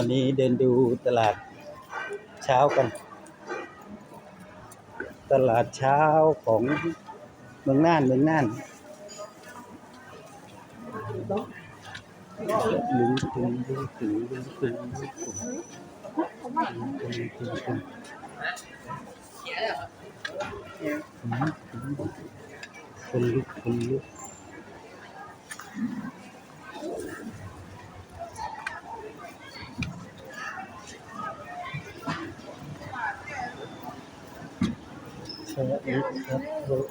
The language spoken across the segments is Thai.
วันนี้เดินดูตลาดเช้ากัน ตลาดเช้าของเมืองน่านเมืองน่านลุงตุงลุงตุงลุงตุงลุงตุงลุงตุงลุงตุงลุงตุงคนลุกคนลุก สวัสดีครับผม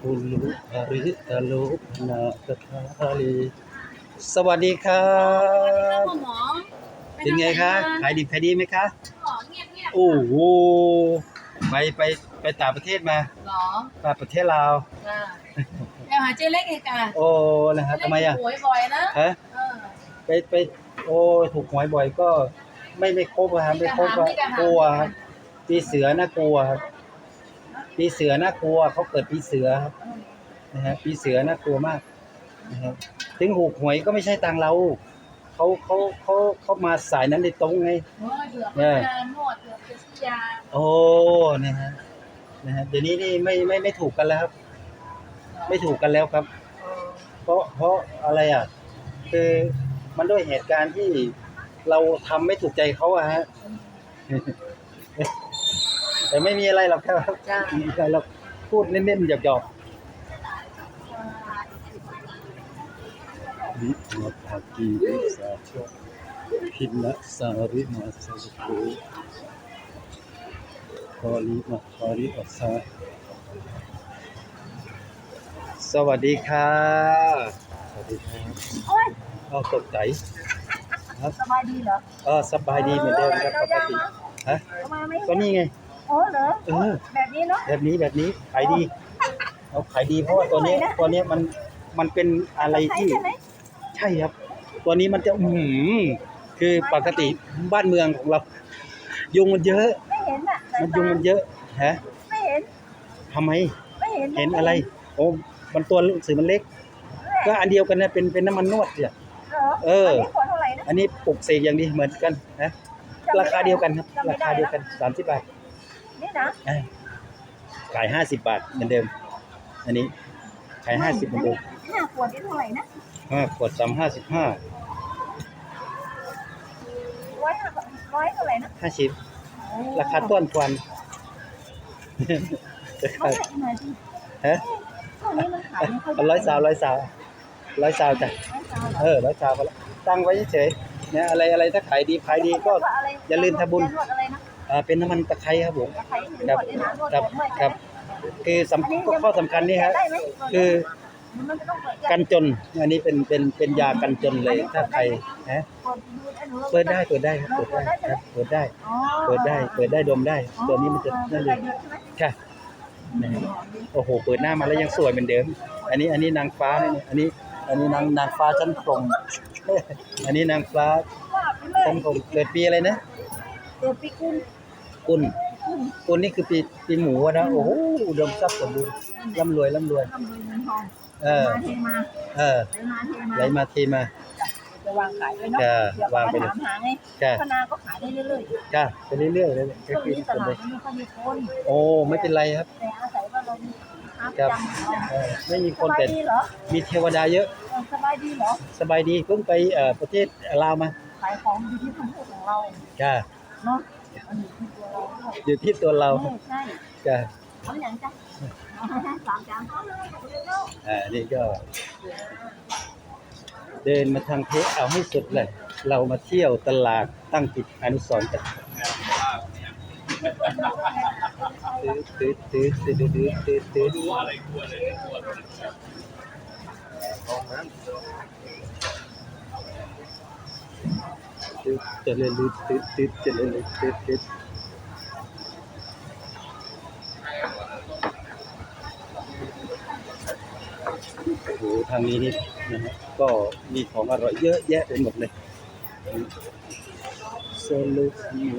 คุณลุอาริตาลุนาคทาลีสวัสดีครับหมอเป็นไงคะขายดีขายดีไหมคะ หมอเงียบเงียบโอ้โห ไปไปไปต่างประเทศมาหรอต่างประเทศลาวจ้าเดี๋ยวหาเจ๊เล็กอีกอะโอ้ นะฮะทำไมอะหวยบ่อยนะฮะ เออไปไป โอ้ถูกหวยบ่อยก็ไม่ไม่ครบอะครับไม่ครบอะมีแต่หางกลัวครับปีเสือน่ากลัวครับปีเสือน่ากลัวเขาเกิดปีเสือครับนะฮะปีเสือน่ากลัวมากนะครับถึงหูกหวยก็ไม่ใช่ตังเราเขาเขาเขาเขามาสายนั้นในตรงไงโอ้ยเบื่อเออยานวดเบื่อเป็นยาโอ้นะฮะนะฮะเดี๋ยวนี้นี่ไม่ไม่ไม่ถูกกันแล้วครับ ไม่ถูกกันแล้วครับ เพราะเพราะอะไรอะคือ มันด้วยเหตุการณ์ที่เราทำไม่ถูกใจเขาอะฮะ แต่ไม่มีอะไรหรอกครับจ้าไม่มีอะไรเราพูดเล่นๆหยอกๆวิมาภากีวิสาชพินะสาริมาสาโกคอลิมาคอริอัสสาสวัสดีค่ะ สวัสดีครับโอ้ยเอาตกใจครับสบายดีเหรอเออสบายดีเหมือนเดิมครับปกติฮะทำไมไม่ก็นี่ไงโอ้เหรอเออแบบนี้เนาะแบบนี้แบบนี้ขายดีเอาขายดีเพราะว่าตัวเนี้ยตัวเนี้ยมันมันเป็นอะไรใช่ที่ใช่ไหมใช่ครับ ตัวนี้มันจะอือหือคือปกติบ้านเมืองของเรา ยุงมันเยอะไม่เห็นอะสายมันตายุงมันเยอะฮะไม่เห็นทำไมไม่เห็นเห็นอะไร โอ้มันตัวสื่อมันเล็ก ก็อันเดียวกันนะเป็นเป็นน้ำมันนวดเนี่ยเหรอเออ นนี้ขวดเท่าไหร่นะอันนี้ปลุกเสกอย่างดีเหมือนกันนะจำไม่ราคาเดียวกันครับ จำไม่ราคาเดียวกันสามสิบบาทนี่นะอ่าขายห้าสิบบาทเหมือนเดิม อันนี้ขายห้าสิบเหมือนเดิมห้าขวดนี่เท่าไหร่นะห้าขวดสามห้าสิบห้าร้อยห้าร้อยเท่าไหร่นะห้าสิบโอ้ราคาต้นทวนไม่ใช่อีกหน่อยสิฮะช่วงนี้มันขายไม่ค่อยเอาร้อยสาวร้อยสาว ร้อยสาวจ้ะร้อยสาวเหรอเออร้อยสาวก็แล้วตั้งไว้เฉยๆเนี่ยอะไรอะไรถ้าขายดีขายดีก็อย่าลืมทำบุญนวดอะไรนะอ่าเป็นน้ำมันตะไคร้ครับผมตะไคร้หรือนครับวดด้วยนะนวดครับผมด้วยครับ คือสำข้อข้อสำคัญนี่ครับได้ไหมคือมันจะต้องเปิดกันจนอันนี้เป็นเป็นเป็นยากันจนเลยถ้าใครฮะเปิดได้เปิดได้ครับเปิดได้ครับเปิดได้อ๋อเปิดได้เปิดได้ดมได้ ตัวนี้มันจะนั่นเลยใช่ไหมค่ะนะครับโอ้โห เปิดหน้ามาแล้วยังสวยเหมือนเดิม อันนี้อันนี้นางฟ้าเนี่ยอันนี้ อันนี้นางนางฟ้าชั้นพรหมอันนี้นางฟ้าว่าไปเลยชั้นพรหมเกิดปีอะไรนะเดี๋ยวปีกุลกุลกุลนี่คือปีปีหมูอะนะ โอ้โหอุดมทรัพย์สมบูรณ์ร่ำรวยร่ำรวยทำบุญเงินทองเออมาเทมาเออไหลมาเทมาไหลมาเทมาจะวางขายด้วยเนาะจ้ะเดี๋ยววางไปเลยถามหาไงจ้าพนาก็ขายได้เรื่อยจ้าไปเรื่อยๆเลยๆก็ช่วงคือนี้ทุตกคนลาเลดยไม่ค่อยมีคนโอ้ไม่เป็นไรครับแต่อาศัยว่าเรามี ค้าครับประจำเออไม่มีสคนบายแต่ดีเหรอมีเทวดาเยอะเออสบายดีเหรอสบายดีเพิ่งไปเอ่อประเทศลาวมาขายของอยู่ที่คำพูดของเราจ้าเนาะมันอยู่ที่ตัวเราด้วยอยู่ที่ตัวเราเออใช่จ้าเอาอย่างจ้ะสามจานเอาเลยเร็วอ่านี่ก็ เดินมาทางเพชรเอาให้สุดเลย เรามาเที่ยวตลาดตั้งจิตอนุสรณ์กัน ตืดตืดตืดตืดตืดตืดรู้อะไรกลัวเลยกลัวห้องน้ำตืดจะเล่นลืดตืดตืดจะเล่นลืดตืดตืดโอ้โหทางนี้นี่นะฮะก็มีของอร่อยเยอะแยะไปหมดเลยโซลูสโน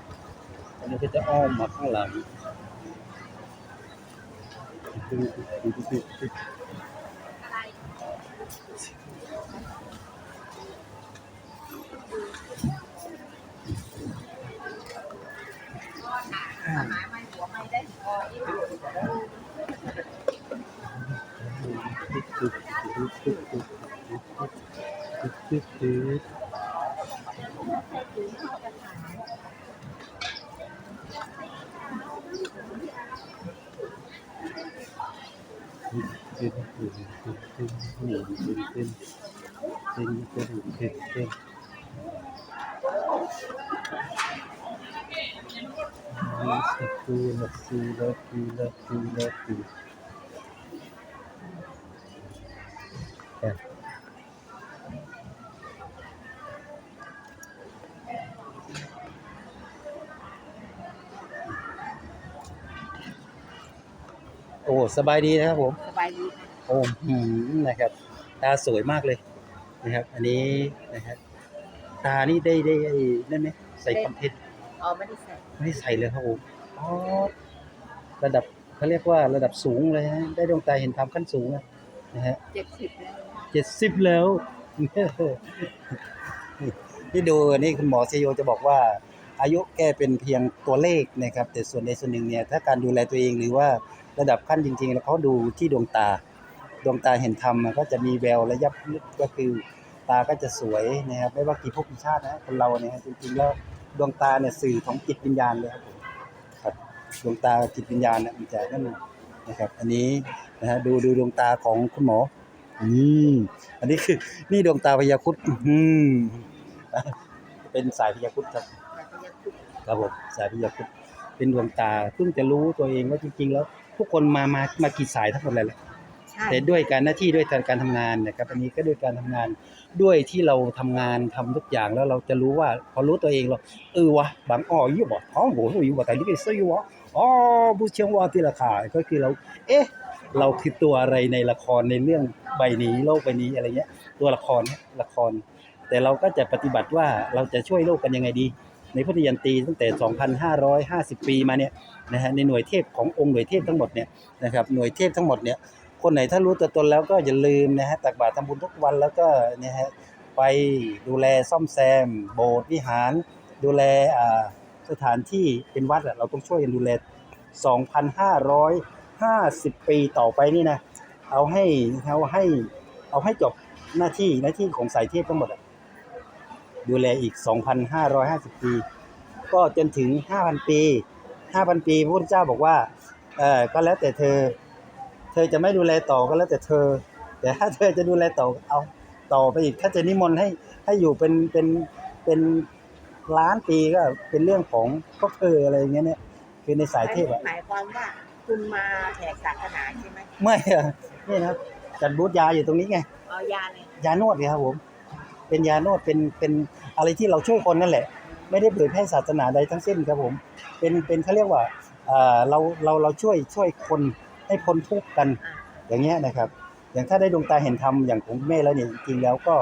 ลิเอสกุรณะสาริกโนกัตรินาตาอันนี้ก็จะอ้อมมาข้างหลังสกุลสุลกุลกุลกุโอ้สบายดีนะครับผมสบายดีโอ้หืมนะครับ ตาสวยมากเลยนะครับ อันนี้นะครับตานี่ได้ได้ได้นั่นไหมใส่คอนเทนต์อ๋อไม่ได้ใส่ไม่ได้ใส่เลยครับผมอ๋อระดับเขาเรียกว่าระดับสูงเลยฮะได้ดวงตาเห็นธรรมขั้นสูงอะนะฮะเจ็ดสิบแล้วเจ็ดสิบแล้วที่ดูอันนี้คุณหมอเซโยจะบอกว่า อายุแก้เป็นเพียงตัวเลขนะครับ แต่ส่วนใดส่วนหนึ่งเนี่ย ถ้าการดูแลตัวเองหรือว่าระดับขั้นจริงๆ แล้วเขาดูที่ดวงตา ดวงตาเห็นธรรมก็จะมีแววระยับลึกก็คือตาก็จะสวยนะครับ ไม่ว่ากี่ภพกี่ชาตินะคนเราเนี่ยจริงๆแล้วดวงตาเนี่ยสื่อของจิตวิญญาณเลยครับผมครับดวงตาจิตวิญญาณเนี่ยมันจะนั่นนะนะครับ อันนี้นะฮะดูดูดวงตาของคุณหมออืมอันนี้คือนี่ดวงตาพญาคุดอืมเป็นสายพญาคุดครับครับผมสายพญาคุดเป็นดวงตาเพิ่งจะรู้ตัวเองว่าจริงๆ แล้วทุกคนมามามากี่สายทั้งหมดเลยแหละ ใช่ แต่ด้วยการหน้าที่ด้วยการทำงานนะครับ อันนี้ก็ด้วยการทำงานด้วยที่เราทำงานทำทุกอย่างแล้วเราจะรู้ว่าพอรู้ตัวเองเราเออวะบางอ้ออยู่บ่ท้องโหอยู่บ่แต่นี่เป็นซื้อวะอ๋อผู้เชียงว่าที่ราคาก็คือเรา เอ๊ะ เราคือตัวอะไรในละครในเรื่องใบนี้โลกใบนี้อะไรเงี้ย ตัวละครเนี่ยละคร แต่เราก็จะปฏิบัติว่าเราจะช่วยโลกกันยังไงดี ในพุทธยันตีตั้งแต่ 2,550 ปีมาเนี่ยนะฮะในหน่วยเทพขององค์หน่วยเทพทั้งหมดเนี่ยนะครับหน่วยเทพทั้งหมดเนี่ย คนไหนถ้ารู้ตัวตนแล้วก็อย่าลืมนะฮะตักบาตรทำบุญทุกวันแล้วก็เนี่ยฮะไปดูแลซ่อมแซม โบสถ์วิหาร ดูแลสถานที่เป็นวัดเราต้องช่วยกันดูแล 2,550 ปีต่อไปนี่นะเอาให้เอาให้เอาให้จบหน้าที่หน้าที่ของสายเทพทั้งหมดดูแลอีก 2,550 ปี ก็จนถึง 5,000 ปี 5,000 ปีพระพุทธเจ้าบอกว่าเออก็แล้วแต่เธอ เธอจะไม่ดูแลต่อก็แล้วแต่เธอ แต่ถ้าเธอจะดูแลต่อเอาต่อไปอีก ถ้าจะนิมนต์ให้ให้อยู่เป็นเป็นเป็นล้านปีก็เป็นเรื่องของพวกเธออะไรอย่างเงี้ยเนี่ยคือในสายเทพอะหมายความว่าคุณมาแขกศาสนาใช่ไหมไม่อะนี่นะครับจัดบูธยาอยู่ตรงนี้ไงเอายาเลยยานวดไงครับผม เป็นยานวดเป็นเป็นอะไรที่เราช่วยคนนั่นแหละ ไม่ได้เผยแพร่ศาสนาใดทั้งสิ้นครับผม เป็นเป็นเขาเรียกว่าเอ่อเราเราเราช่วยช่วยคน ให้พ้นทุกข์กันอย่างเงี้ยนะครับ อย่างถ้าได้ดวงตาเห็นธรรมอย่างของคุณแม่แล้วเนี่ยจริงๆแล้วก็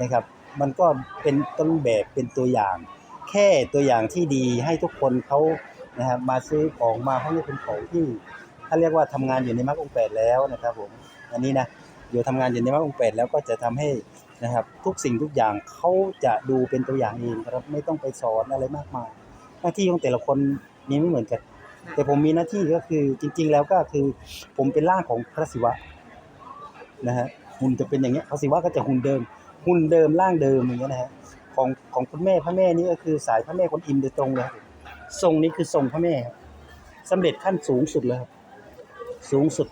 นะครับมันก็เป็นต้นแบบเป็นตัวอย่าง แค่ตัวอย่างที่ดีให้ทุกคนเขานะครับมาซื้อของมาให้เป็นของที่ถ้าเรียกว่าทำงานอยู่ในมรรคองค์แปดแล้วนะครับผมอันนี้นะอยู่ทำงานอยู่ในมรรคองค์แปดแล้วก็จะทำให้นะครับทุกสิ่งทุกอย่างเขาจะดูเป็นตัวอย่างเองครับไม่ต้องไปสอนอะไรมากมาย หน้าที่ของแต่ละคนมีไม่เหมือนกัน แต่ผมมีหน้าที่ก็คือจริง ๆ แล้วก็คือ ผมเป็นร่างของพระศิวะนะฮะหุ่นจะเป็นอย่างเงี้ยพระศิวะก็จะหุ่นเดิม หุ่นเดิมร่างเดิมอย่างเงี้ยนะฮะของของคุณแม่พระแม่นี่ก็คือสายพระแม่คนอิมโดยตรงเลยครับทรงนี้คือทรงพระแม่ครับสำเร็จขั้นสูงสุดเลยครับสูงสุด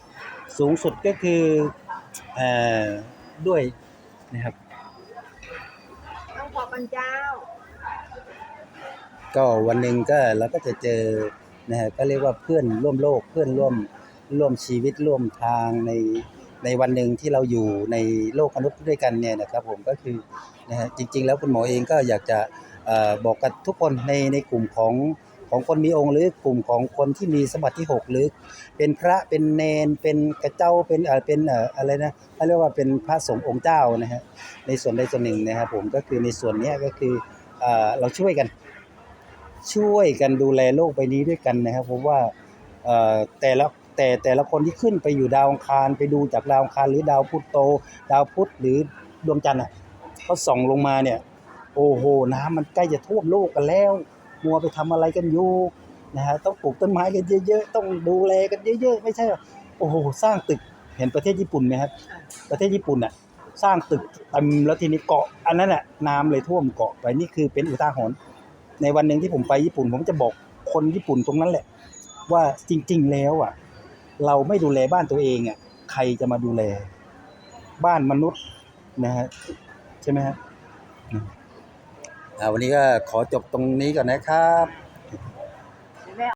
สูงสุดก็คือเอ่อด้วยนะครับต้องขอปัญเจ้า ก็วันหนึ่งก็เราก็จะเจอ นะฮะก็เรียกว่าเพื่อนร่วมโลกเพื่อนร่วมร่วมชีวิตร่วมทางในในวันหนึ่งที่เราอยู่ในโลกมนุษย์ด้วยกันเนี่ยนะครับผมก็คือนะฮะจริง ๆ แล้วคุณหมอเองก็อยากจะออบอกกับทุกคนในในกลุ่มของของคนมีองค์หรือกลุ่มของคนที่มีสมบัติที่หกหรือ เป็นพระเป็นเนนเป็นกระเจ้าเป็นเอ่อเป็นเอ่ออะไรนะเขาเรียกว่าเป็นพระสงฆ์องค์เจ้านะฮะในส่วนใดส่วนหนึ่งนะครับผมก็คือในส่วนนี้ก็คือเราช่วยกัน ช่วยกันดูแลโลกใบนี้ด้วยกันนะครับผมว่าเอ่อแต่ละแต่แต่ละคนที่ขึ้นไปอยู่ดาวอังคารไปดูจากดาวอังคารหรือดาวพุธโต ดาวพุธหรือดวงจันทร์อะเขาส่องลงมาเนี่ย โอ้โหน้ำมันใกล้จะท่วมโลกกันแล้ว มัวไปทำอะไรกันอยู่นะฮะต้องปลูกต้นไม้กันเยอะๆต้องดูแลกันเยอะ ๆ ไม่ใช่ว่าโอ้โหสร้างตึกเห็นประเทศญี่ปุ่นไหมครับประเทศญี่ปุ่นอะสร้างตึกเต็มแล้วทีนี้เกาะ อันนั้นแหละน้ำเลยท่วมเกาะไปนี่คือเป็นอุทาหรณ์ ในวันหนึ่งที่ผมไปญี่ปุ่น ผมจะบอกคนญี่ปุ่นตรงนั้นแหละ ว่าจริง ๆ แล้วอะ เราไม่ดูแลบ้านตัวเองอะ ใครจะมาดูแล บ้านมนุษย์นะฮะใช่ไหมฮะวันนี้ก็ขอจบตรงนี้ก่อนนะครับ